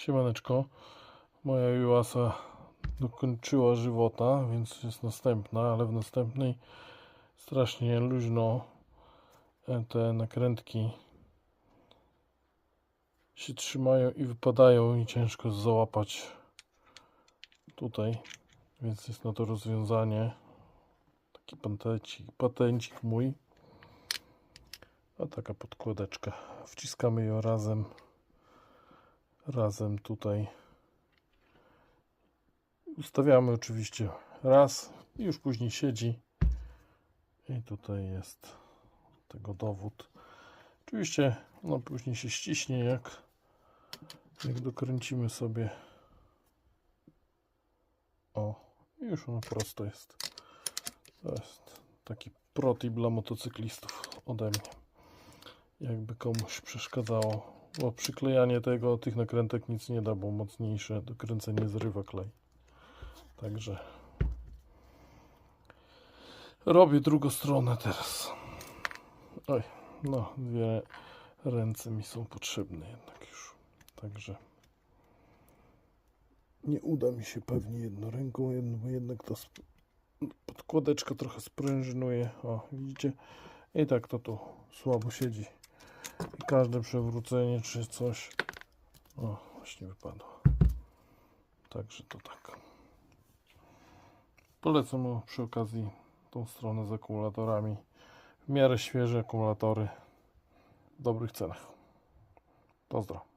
Siemaneczko. Moja Juasa dokończyła żywota, więc jest następna, ale w następnej strasznie luźno e, te nakrętki się trzymają i wypadają i ciężko załapać tutaj, więc jest na to rozwiązanie. Taki patencik, patencik mój. A taka podkładeczka. Wciskamy ją razem razem tutaj. Ustawiamy oczywiście raz i już później siedzi. I tutaj jest tego dowód. Oczywiście no później się ściśnie jak jak dokręcimy sobie. O już ono prosto jest. To jest taki protip dla motocyklistów ode mnie. Jakby komuś przeszkadzało bo przyklejanie tego, tych nakrętek nic nie da, bo mocniejsze dokręcenie zrywa klej. Także robię drugą stronę teraz. Oj, no dwie ręce mi są potrzebne jednak już. Także nie uda mi się pewnie jedną ręką, jedną, jednak sp- podkładeczka trochę sprężynuje. O, widzicie? I tak to tu słabo siedzi. Każde przewrócenie czy coś. O, właśnie wypadło. Także to tak. Polecam przy okazji tą stronę z akumulatorami. W miarę świeże akumulatory w dobrych cenach. Pozdro.